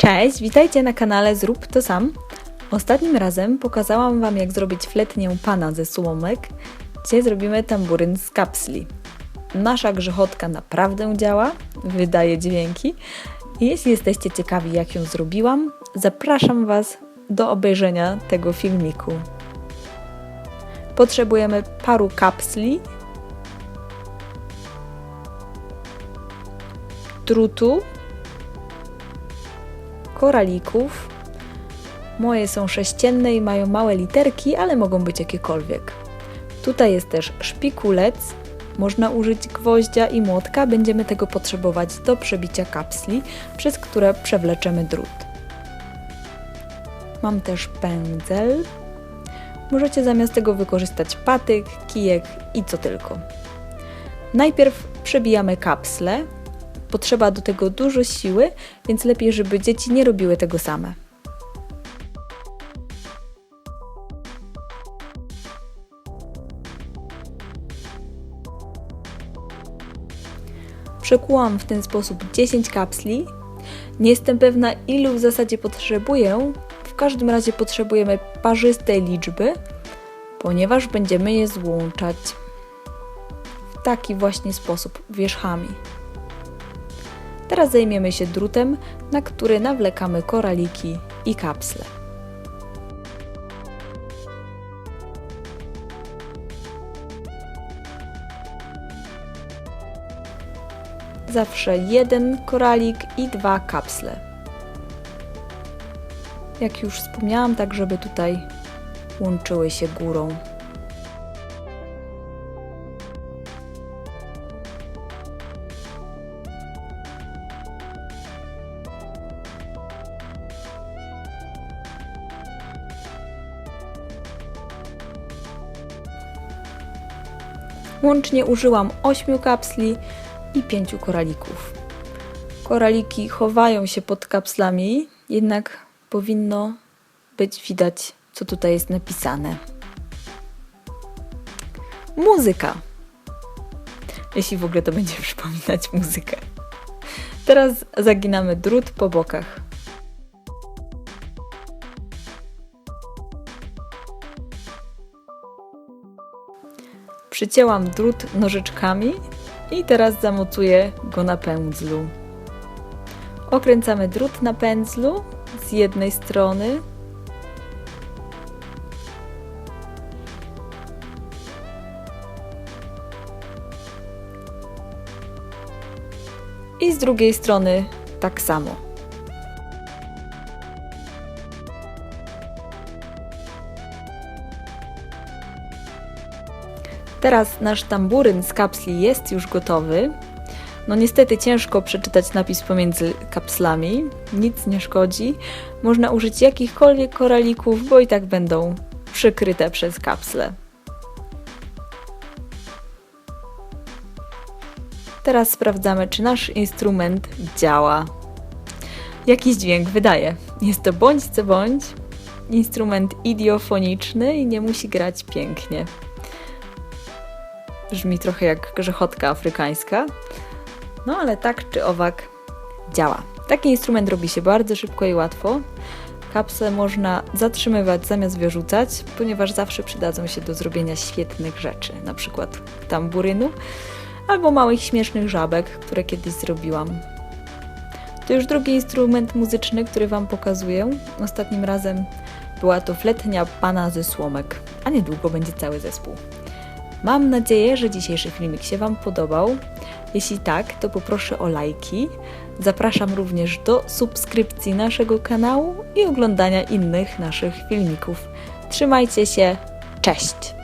Cześć, witajcie na kanale Zrób to sam. Ostatnim razem pokazałam Wam, jak zrobić fletnię pana ze słomek. Dzisiaj zrobimy tamburyn z kapsli. Nasza grzechotka naprawdę działa, wydaje dźwięki. Jeśli jesteście ciekawi, jak ją zrobiłam, zapraszam Was do obejrzenia tego filmiku. Potrzebujemy paru kapsli, drutu, koralików. Moje są sześcienne i mają małe literki, ale mogą być jakiekolwiek. Tutaj jest też szpikulec. Można użyć gwoździa i młotka. Będziemy tego potrzebować do przebicia kapsli, przez które przewleczemy drut. Mam też pędzel. Możecie zamiast tego wykorzystać patyk, kijek i co tylko. Najpierw przebijamy kapsle. Potrzeba do tego dużo siły, więc lepiej, żeby dzieci nie robiły tego same. Przekułam w ten sposób 10 kapsli. Nie jestem pewna, ilu w zasadzie potrzebuję. W każdym razie potrzebujemy parzystej liczby, ponieważ będziemy je złączać w taki właśnie sposób wierzchami. Teraz zajmiemy się drutem, na który nawlekamy koraliki i kapsle. Zawsze jeden koralik i dwa kapsle. Jak już wspomniałam, tak żeby tutaj łączyły się górą. Łącznie użyłam 8 kapsli i 5 koralików. Koraliki chowają się pod kapslami, jednak powinno być widać, co tutaj jest napisane. Muzyka. Jeśli w ogóle to będzie przypominać muzykę. Teraz zaginamy drut po bokach. Przycięłam drut nożyczkami i teraz zamocuję go na pędzlu. Okręcamy drut na pędzlu z jednej strony. I z drugiej strony tak samo. Teraz nasz tamburyn z kapsli jest już gotowy. No niestety ciężko przeczytać napis pomiędzy kapslami, nic nie szkodzi. Można użyć jakichkolwiek koralików, bo i tak będą przykryte przez kapsle. Teraz sprawdzamy, czy nasz instrument działa. Jakiś dźwięk wydaje. Jest to bądź co bądź instrument idiofoniczny i nie musi grać pięknie. Brzmi trochę jak grzechotka afrykańska. No ale tak czy owak działa. Taki instrument robi się bardzo szybko i łatwo. Kapsle można zatrzymywać zamiast wyrzucać, ponieważ zawsze przydadzą się do zrobienia świetnych rzeczy, na przykład tamburynu albo małych śmiesznych żabek, które kiedyś zrobiłam. To już drugi instrument muzyczny, który Wam pokazuję. Ostatnim razem była to fletnia pana ze słomek, a niedługo będzie cały zespół. Mam nadzieję, że dzisiejszy filmik się Wam podobał. Jeśli tak, to poproszę o lajki. Zapraszam również do subskrypcji naszego kanału i oglądania innych naszych filmików. Trzymajcie się, cześć!